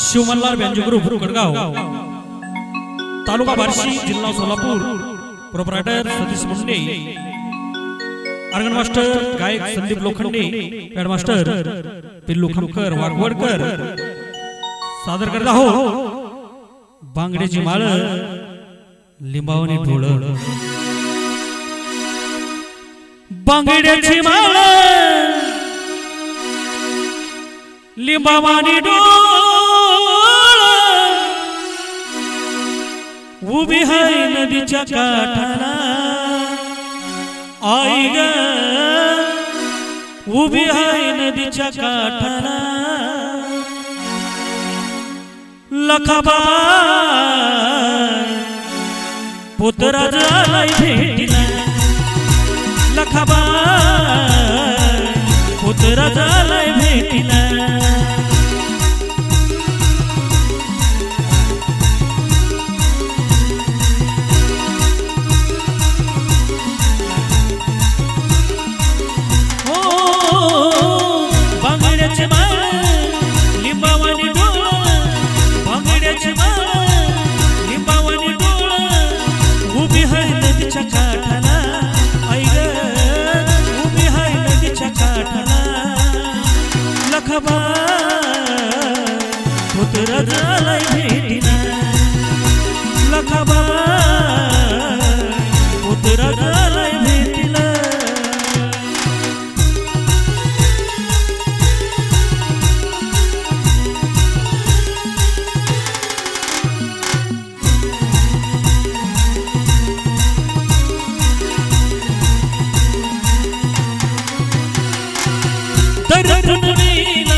शिवमल्हार व्यंजन ग्रुप कडगाव तालुका बार्शी जिल्हा Solapur. Proprietor Satish Munde. Organ master गायक संदीप लोखंडे. हेडमास्टर पिल्लू खमकर वाघवडकर. सादर करत आहो बांगड्याची माळ लिंबावणी ढोळ. बांगड्याची माळ लिंबावानी ढोळ. उभी हाय नदीच्या काठाला आई ग। उभी हाय नदीच्या काठाला लखाबा पुतरा झालाय भेटीला लखाबा लखबा पुत्र झालाय भेटी ધરતી